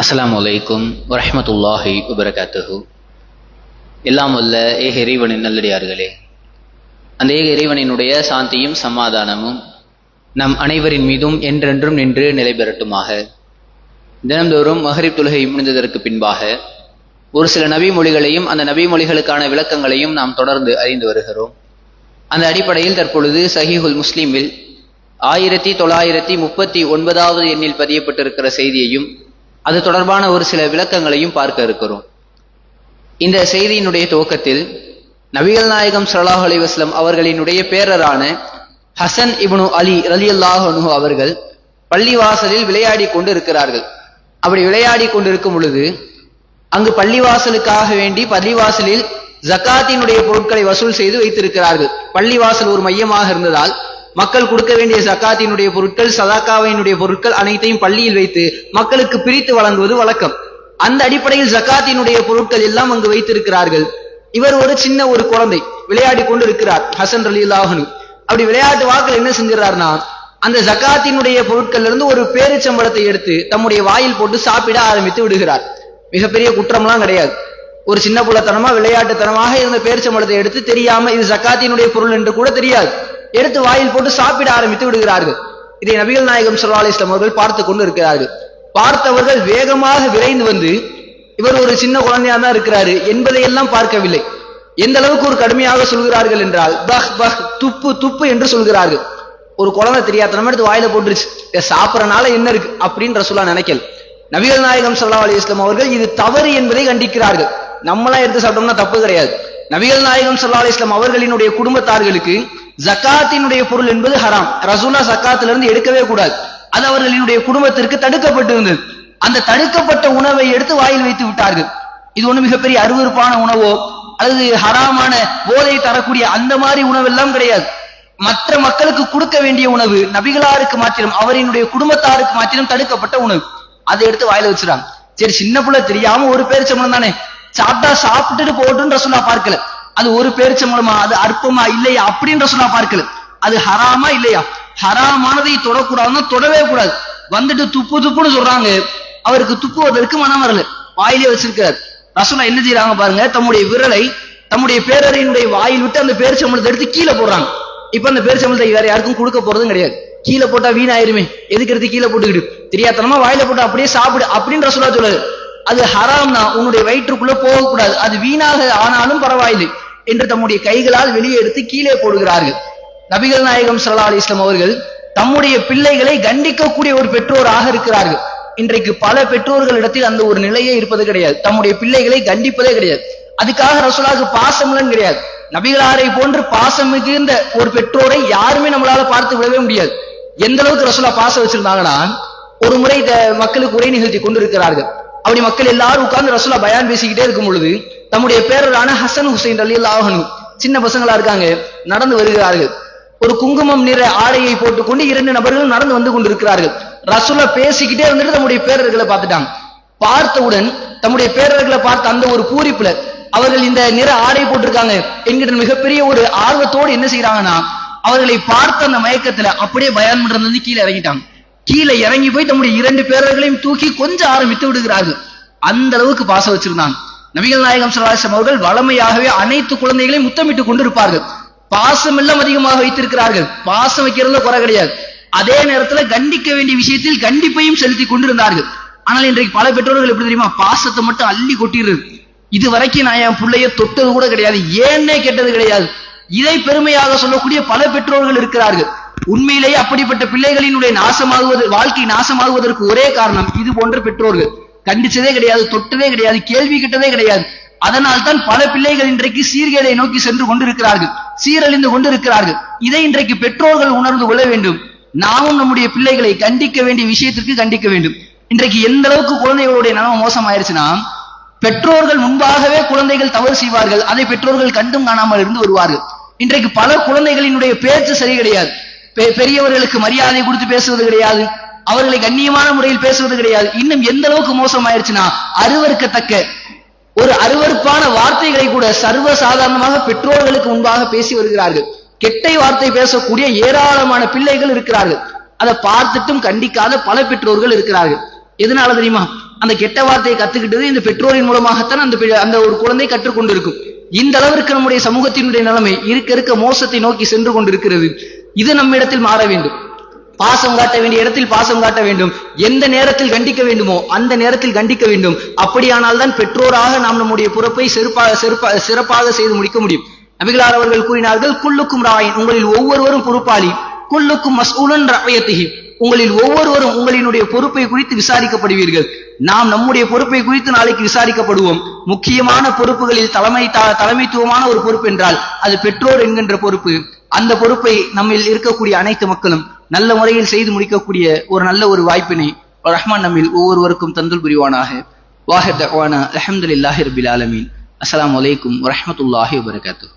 அஸ்லாம் அலைக்கும் வரமத்துல்லாஹி வபரகாத்துஹு எல்லாம் வல்ல ஏக இறைவனின் நல்லடியார்களே. அந்த ஏக இறைவனினுடைய சாந்தியும் சமாதானமும் நம் அனைவரின் மீதும் என்றென்றும் நின்று நிலை பெறட்டுமாக. தினந்தோறும் மஹரிப் தொழுகை முடிந்ததற்கு பின்பாக ஒரு சில நபி மொழிகளையும் அந்த நபி மொழிகளுக்கான விளக்கங்களையும் நாம் தொடர்ந்து அறிந்து வருகிறோம். அந்த அடிப்படையில் தற்பொழுது சஹீஹுல் முஸ்லீமில் ஆயிரத்தி தொள்ளாயிரத்தி முப்பத்தி ஒன்பதாவது எண்ணில் பதியப்பட்டிருக்கிற செய்தியையும் அது தொடர்பான ஒரு சில விளக்கங்களையும் பார்க்க இருக்கிறோம். இந்த செய்தியினுடைய துவக்கத்தில் நபிகள் நாயகம் சல்லாஹ் அலிவாஸ்லம் அவர்களினுடைய பேரரான ஹசன் இப்னு அலி அலி அல்லாஹனு அவர்கள் பள்ளிவாசலில் விளையாடி கொண்டு இருக்கிறார்கள் அப்படி விளையாடி கொண்டிருக்கும் பொழுது அங்கு பள்ளிவாசலுக்காக வேண்டி பள்ளிவாசலில் ஜக்காத்தினுடைய பொருட்களை வசூல் செய்து வைத்திருக்கிறார்கள். பள்ளிவாசல் ஒரு மையமாக இருந்ததால் மக்கள் கொடுக்க வேண்டிய ஜக்காத்தினுடைய பொருட்கள் சதாக்காவினுடைய பொருட்கள் அனைத்தையும் பள்ளியில் வைத்து மக்களுக்கு பிரித்து வழங்குவது வழக்கம். அந்த அடிப்படையில் ஜக்காத்தினுடைய பொருட்கள் எல்லாம் அங்கு வைத்திருக்கிறார்கள். இவர் ஒரு சின்ன ஒரு குழந்தை விளையாடி கொண்டு இருக்கிறார் ஹசன் அலி அல்லாஹனு அப்படி விளையாட்டு வாக்கில் என்ன செஞ்சிடறாருன்னா அந்த ஜக்காத்தினுடைய பொருட்கள்ல இருந்து ஒரு பேரிச்சம்பளத்தை எடுத்து தம்முடைய வாயில் போட்டு சாப்பிட ஆரம்பித்து விடுகிறார். மிகப்பெரிய குற்றம்லாம் கிடையாது. ஒரு சின்ன புள்ளத்தனமா விளையாட்டுத்தனமாக இருந்த பேரிச்சம்பளத்தை எடுத்து தெரியாம இது ஜக்காத்தினுடைய பொருள் என்று கூட தெரியாது. எடுத்து வாயில் போட்டு சாப்பிட ஆரம்பித்து விடுகிறார்கள். இதை நபிகள் நாயகம் ஸல்லல்லாஹு அலைஹி அவர்கள் பார்த்து கொண்டு இருக்கிறார்கள் பார்த்தவர்கள் வேகமாக விரைந்து வந்து இவர் ஒரு சின்ன குழந்தையா தான் இருக்கிறாரு என்பதையெல்லாம் பார்க்கவில்லை. எந்த அளவுக்கு ஒரு கடுமையாக சொல்கிறார்கள் என்றால் பஹ் பஹ் துப்பு துப்பு என்று சொல்கிறார்கள். ஒரு குழந்தை தெரியாதனமா எடுத்து வாயில போட்டுருச்சு. இதை சாப்பிடறனால என்ன இருக்கு? அப்படின்னு ரசூலா நினைக்கல். நபிகள் நாயகம் சல்லா அலி இஸ்லாம் அவர்கள் இது தவறு என்பதை கண்டிக்கிறார்கள். நம்மளாம் எடுத்து சாப்பிட்டோம்னா தப்பு கிடையாது. நபிகள் நாயகம் சல்லா அலி இஸ்லாம் அவர்களினுடைய குடும்பத்தார்களுக்கு ஜக்காத்தினுடைய பொருள் என்பது ஹராம். ரசூலா ஜக்காத்துல இருந்து எடுக்கவே கூடாது. அது அவர்களினுடைய குடும்பத்திற்கு தடுக்கப்பட்டிருந்தது. அந்த தடுக்கப்பட்ட உணவை எடுத்து வாயில் வைத்து விட்டார்கள். இது ஒண்ணு மிகப்பெரிய அருவருப்பான உணவோ அல்லது ஹராமான போதை தரக்கூடிய அந்த மாதிரி உணவெல்லாம் கிடையாது. மற்ற மக்களுக்கு கொடுக்க வேண்டிய உணவு நபிகளாருக்கு மாத்திரம் அவரினுடைய குடும்பத்தாருக்கு மாத்திரம் தடுக்கப்பட்ட உணவு. அதை எடுத்து வாயில வச்சுறாங்க சரி சின்ன பிள்ளை தெரியாம ஒரு பேர் சம்பளம் தானே சாப்பிட்டா சாப்பிட்டுட்டு போட்டுன்னு ரசூலா பார்க்கல. அது ஒரு பேரிச்சம்பளமா அது அற்பமா இல்லையா அப்படின்ற சொல்லா பார்க்கல. அது ஹராமா இல்லையா? ஹராமானதை தொடக்கூடாதுன்னா தொடவே கூடாது. வந்துட்டு துப்பு துப்புன்னு சொல்றாங்க. அவருக்கு துப்புவதற்கு மனம் வரல. வாயிலே வச்சிருக்கிறார் ரசூலா என்ன செய்யறாங்க பாருங்க தம்முடைய விரலை தம்முடைய பேரறையினுடைய வாயில் விட்டு அந்த பேரிச்சம்பளத்தை எடுத்து கீழே போடுறாங்க. இப்ப அந்த பேரிச்சம்பளத்தை வேற யாருக்கும் கொடுக்க போறதும் கிடையாது. கீழே போட்டா வீணாயிருமே. எதுக்கு எடுத்து கீழே போட்டுக்கிட்டு? தெரியாதனமா வாயில போட்டு அப்படியே சாப்பிடு அப்படின்ற சொல்லா சொல்லுது அது ஹராம்னா உன்னுடைய வயிற்றுக்குள்ள போகக்கூடாது. அது வீணாக ஆனாலும் பரவாயில்லை. என்று தம்முடைய கைகளால் வெளியே எடுத்து கீழே போடுகிறார்கள். நபிகள் நாயகம் சல்லா அலைஹி அவர்கள் தம்முடைய பிள்ளைகளை கண்டிக்கக்கூடிய ஒரு பெற்றோராக இருக்கிறார்கள். இன்றைக்கு பல பெற்றோர்களிடத்தில் அந்த ஒரு நிலையே இருப்பது கிடையாது. தம்முடைய பிள்ளைகளை கண்டிப்பதே கிடையாது. அதுக்காக ரசூலாவுக்கு பாசம்லாம் கிடையாது. நபிகளாரை போன்று பாசம் மிகுந்த ஒரு பெற்றோரை யாருமே நம்மளால பார்த்து விடவே முடியாது. எந்த அளவுக்கு ரசூலா பாசம் வச்சிருந்தாங்கன்னா ஒரு முறை மக்களுக்கு உரை நிகழ்த்தி கொண்டிருக்கிறார்கள். அப்படி மக்கள் எல்லாரும் உட்கார்ந்து ரசூலா பயான் பேசிக்கிட்டே இருக்கும் பொழுது தம்முடைய பேரரான ஹசன் ஹுசைன் அலி அல்லாஹனு சின்ன பசங்களா இருக்காங்க நடந்து வருகிறார்கள். ஒரு குங்குமம் நிற ஆடையை போட்டுக்கொண்டு இரண்டு நபர்களும் நடந்து வந்து கொண்டிருக்கிறார்கள். ரசூலா பேசிக்கிட்டே வந்துட்டு தம்முடைய பேரர்களை பார்த்துட்டாங்க. பார்த்தவுடன் தம்முடைய பேரர்களை பார்த்த அந்த ஒரு பூரிப்புல அவர்கள் இந்த நிற ஆடை போட்டிருக்காங்க. என்கிற மிகப்பெரிய ஒரு ஆர்வத்தோடு என்ன செய்யறாங்கன்னா அவர்களை பார்த்த அந்த மயக்கத்துல அப்படியே பயான் பண்றது வந்து கீழே இறங்கிட்டாங்க. கீழே இறங்கி போய் தம்முடைய இரண்டு பேரர்களையும் தூக்கி கொஞ்சம் ஆரம்பித்து விடுகிறார்கள். அந்த அளவுக்கு பாசம் வச்சிருந்தான். நபிகள் நாயகம் சலாசம் அவர்கள் வளமையாகவே அனைத்து குழந்தைகளையும் முத்தமிட்டு கொண்டிருப்பார்கள். பாசம் எல்லாம் அதிகமாக வைத்திருக்கிறார்கள். பாசம் வைக்கிறதுல குறை கிடையாது. அதே நேரத்துல கண்டிக்க வேண்டிய விஷயத்தில் கண்டிப்பையும் செலுத்தி கொண்டிருந்தார்கள். ஆனால் இன்றைக்கு பல பெற்றோர்கள் எப்படி தெரியுமா பாசத்தை மட்டும் அள்ளி கொட்டிடுறது. இது வரைக்கும் நான் என் பிள்ளைய தொட்டது கூட கிடையாது. ஏன்னே கேட்டது கிடையாது. இதை பெருமையாக சொல்லக்கூடிய பல பெற்றோர்கள் இருக்கிறார்கள். உண்மையிலேயே அப்படிப்பட்ட பிள்ளைகளினுடைய நாசமாகுவது வாழ்க்கை நாசமாகுவதற்கு ஒரே காரணம் இது போன்ற பெற்றோர்கள். கண்டிச்சதே கிடையாது தொட்டதே கிடையாது கேள்வி கிட்டதே கிடையாது. அதனால் தான் பல பிள்ளைகள் இன்றைக்கு சீர்கேடை நோக்கி சென்று கொண்டிருக்கிறார்கள் சீரழிந்து கொண்டிருக்கிறார்கள். இதை இன்றைக்கு பெற்றோர்கள் உணர்ந்து கொள்ள வேண்டும். நாமும் நம்முடைய பிள்ளைகளை கண்டிக்க வேண்டிய விஷயத்திற்கு கண்டிக்க வேண்டும். இன்றைக்கு எந்த அளவுக்கு குழந்தைகளுடைய நலம் மோசமாயிருச்சுன்னா பெற்றோர்கள் முன்பாகவே குழந்தைகள் தவறு செய்வார்கள் அதை பெற்றோர்கள் கண்டும் காணாமல் இருந்து வருவார்கள். இன்றைக்கு பல குழந்தைகளினுடைய பேச்சு சரி கிடையாது. பெரியவர்களுக்கு மரியாதை கொடுத்து பேசுவது கிடையாது. அவர்களை கண்ணியமான முறையில் பேசுவது கிடையாது. இன்னும் எந்த அளவுக்கு மோசமாயிருச்சுன்னா அருவருக்கத்தக்க ஒரு அருவருப்பான வார்த்தைகளை கூட சர்வ சாதாரணமாக பெற்றோர்களுக்கு முன்பாக பேசி வருகிறார்கள். கெட்டை வார்த்தை பேசக்கூடிய ஏராளமான பிள்ளைகள் இருக்கிறார்கள். அதை பார்த்துட்டும் கண்டிக்காத பல பெற்றோர்கள் இருக்கிறார்கள். எதனால தெரியுமா? அந்த கெட்ட வார்த்தையை கத்துக்கிட்டது இந்த பெற்றோரின் மூலமாகத்தான் அந்த அந்த ஒரு குழந்தை கற்றுக்கொண்டிருக்கும். இந்த அளவிற்கு நம்முடைய சமூகத்தினுடைய நிலைமை இருக்க இருக்க மோசத்தை நோக்கி சென்று கொண்டிருக்கிறது. இது நம்மிடத்தில் மாற வேண்டும். பாசம் காட்ட வேண்டிய இடத்தில் பாசம் காட்ட வேண்டும். எந்த நேரத்தில் கண்டிக்க வேண்டுமோ அந்த நேரத்தில் கண்டிக்க வேண்டும். அப்படியானால் தான் பெற்றோராக நாம் நம்முடைய பொறுப்பை செருப்பாக செருப்பா சிறப்பாக செய்து முடிக்க முடியும். நபிகளார் அவர்கள் கூறினார்கள் குல்லுக்கும் ராயின் உங்களில் ஒவ்வொருவரும் பொறுப்பாளி. குல்லுக்கும் மசூலன் ரஅயத்திஹி. உங்களில் ஒவ்வொருவரும் உங்களினுடைய பொறுப்பை குறித்து விசாரிக்கப்படுவீர்கள். நாம் நம்முடைய பொறுப்பை குறித்து நாளைக்கு விசாரிக்கப்படுவோம். முக்கியமான பொறுப்புகளில் தலைமை தலைமைத்துவமான ஒரு பொறுப்பு என்றால் அது பெற்றோர் என்கின்ற பொறுப்பு. அந்த பொறுப்பை நம்மில் இருக்கக்கூடிய அனைத்து மக்களும் நல்ல முறையில் செய்து முடிக்கக்கூடிய ஒரு நல்ல ஒரு வாய்ப்பினை ரஹ்மான் நம்மில் ஒவ்வொருவருக்கும் தந்துல் புரிவானாக. வாஹிர் தவானா அலமதுல்லாஹி ரபில் ஆலமீன். அஸ்லாம் அலைக்கும் வரமத்துல்லாஹி வபரகாத்துஹு.